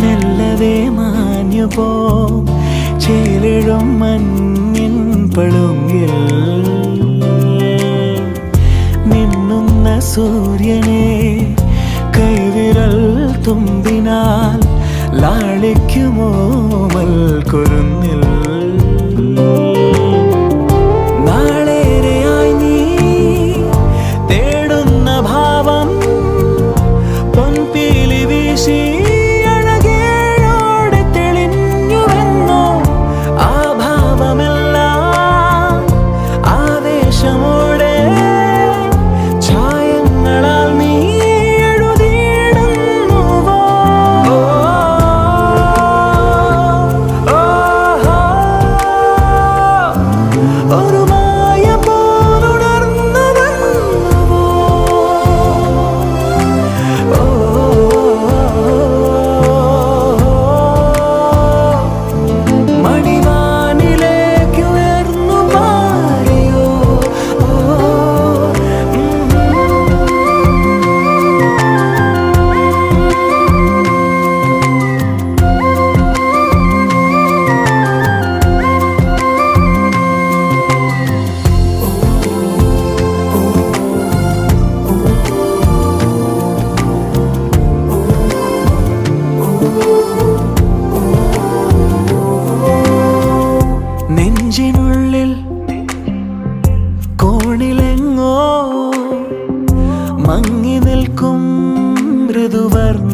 മെല്ലവേ മാഞ്ഞു പോ. ചേലിഴും മഞ്ഞിൻ പളുങ്കിൽ മിന്നുന്ന സൂര്യനെ കൈവിരൽ തുമ്പിനാൽ ലാളിക്കുമോ മൽ നാളേറെയായി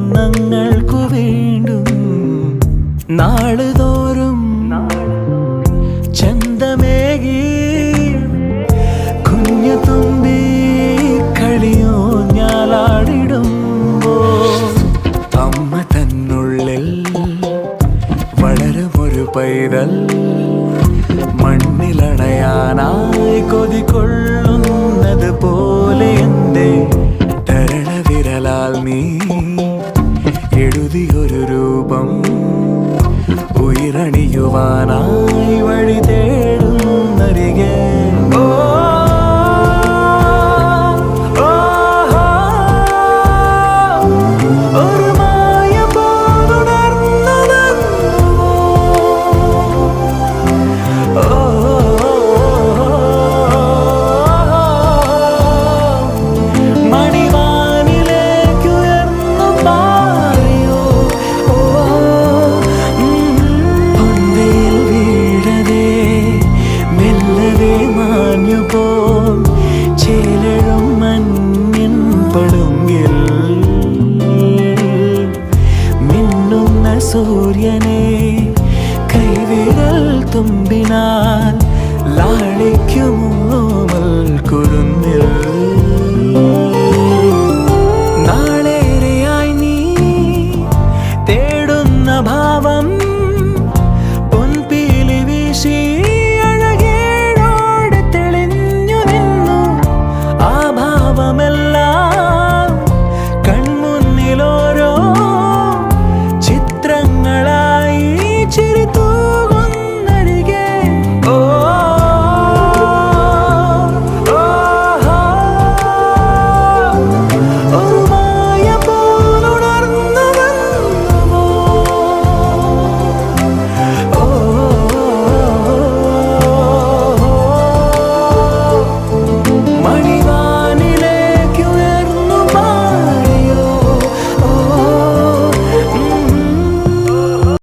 മൃദുവർണങ്ങൾക്കു വീണ്ടും നാളുതോറും ചന്തമേകി കുഞ്ഞു തുമ്പി കളിയോ ഞാലാടിടുമ്പോ അമ്മ തന്നുള്ളിൽ വളരുമൊരു പൈതൽ മണ്ണിലണയാനായി കൊതികൊള്ളുന്നത് പോലെ ഉയരണിയുവാനായി വഴി തേടുന്നരികെ മിന്നുന്ന സൂര്യനെ കൈവിരൽ തുമ്പിനാൽ ലാളിക്കുമോ?